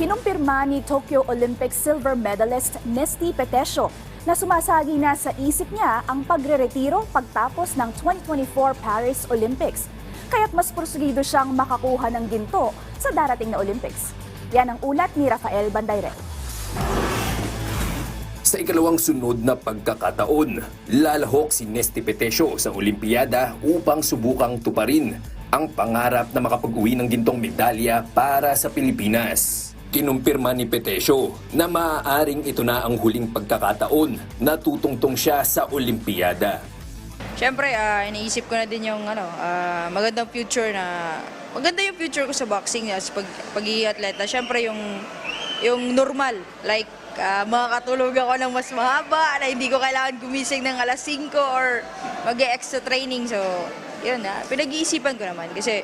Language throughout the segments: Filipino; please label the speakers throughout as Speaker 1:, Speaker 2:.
Speaker 1: kinumpirma ni Tokyo Olympic silver medalist Nesty Petesio na sumasagi na sa isip niya ang pagre-retiro pagtapos ng 2024 Paris Olympics. Kaya't mas porsigido siyang makakuha ng ginto sa darating na Olympics. Yan ang ulat ni Rafael Bandayre.
Speaker 2: Sa ikalawang sunod na pagkakataon, lalahok si Nesty Petesio sa Olimpiada upang subukang tuparin ang pangarap na makapag-uwi ng gintong medalya para sa Pilipinas. Kinumpirma ni Petesio na maaaring ito na ang huling pagkakataon na tutungtong siya sa Olimpiada.
Speaker 3: Siyempre, ah, iniisip ko na din yung ano, ah, magandang future na maganda yung future ko sa boxing as pag pagiging atleta. Siyempre yung yung normal, like ah, makakatulog ako ng mas mahaba na hindi ko kailangan gumising ng alas 5 or mag-extra training. So, yun na. Pinag-iisipan ko naman kasi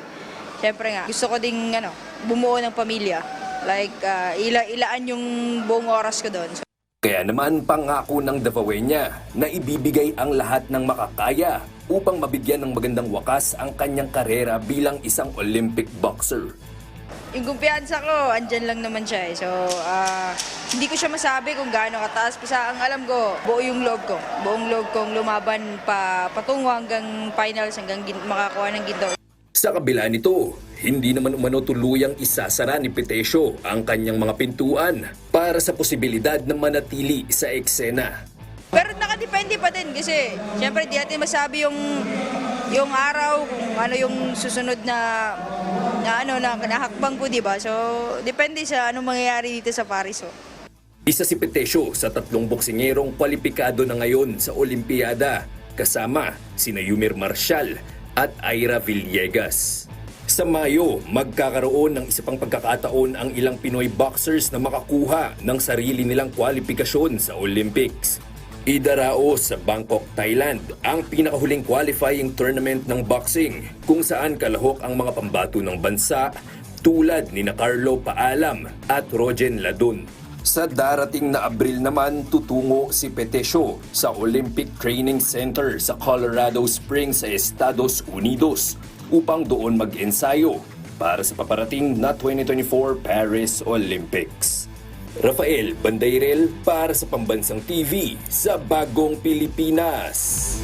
Speaker 3: siyempre nga gusto ko ding ano, bumuo ng pamilya. Like ah, ila ilaan yung buong oras ko doon. So,
Speaker 2: Kaya naman pangako ng Davawenya na ibibigay ang lahat ng makakaya upang mabigyan ng magandang wakas ang kanyang karera bilang isang Olympic boxer.
Speaker 3: Yung kumpiyansa ko, andyan lang naman siya eh. So, ah, hindi ko siya masabi kung gaano kataas. Basta ang alam ko, buo yung loob ko. Buong loob kong lumaban pa patungo hanggang finals, hanggang makakuha ng ginto.
Speaker 2: Sa kabila nito, hindi naman umano tuluyang isasara ni Petesio ang kanyang mga pintuan para sa posibilidad na manatili sa eksena.
Speaker 3: Pero nakadepende pa din kasi syempre di natin masabi yung yung araw kung ano yung susunod na na ano na nahakbang ko, di ba? So, depende sa anong mangyayari dito sa Paris. Oh.
Speaker 2: Isa si Petesio sa tatlong boksingerong kwalipikado na ngayon sa Olimpiada, kasama sina Yumir Marshall at Ira Villegas. Sa Mayo, magkakaroon ng isa pang pagkakataon ang ilang Pinoy boxers na makakuha ng sarili nilang kwalifikasyon sa Olympics. Idarao sa Bangkok, Thailand, ang pinakahuling qualifying tournament ng boxing kung saan kalahok ang mga pambato ng bansa tulad ni na Carlo Paalam at Rogen Ladon. Sa darating na Abril naman, tutungo si Petesio sa Olympic Training Center sa Colorado Springs sa Estados Unidos upang doon mag-ensayo para sa paparating na 2024 Paris Olympics. Rafael Bandairel para sa Pambansang TV sa Bagong Pilipinas.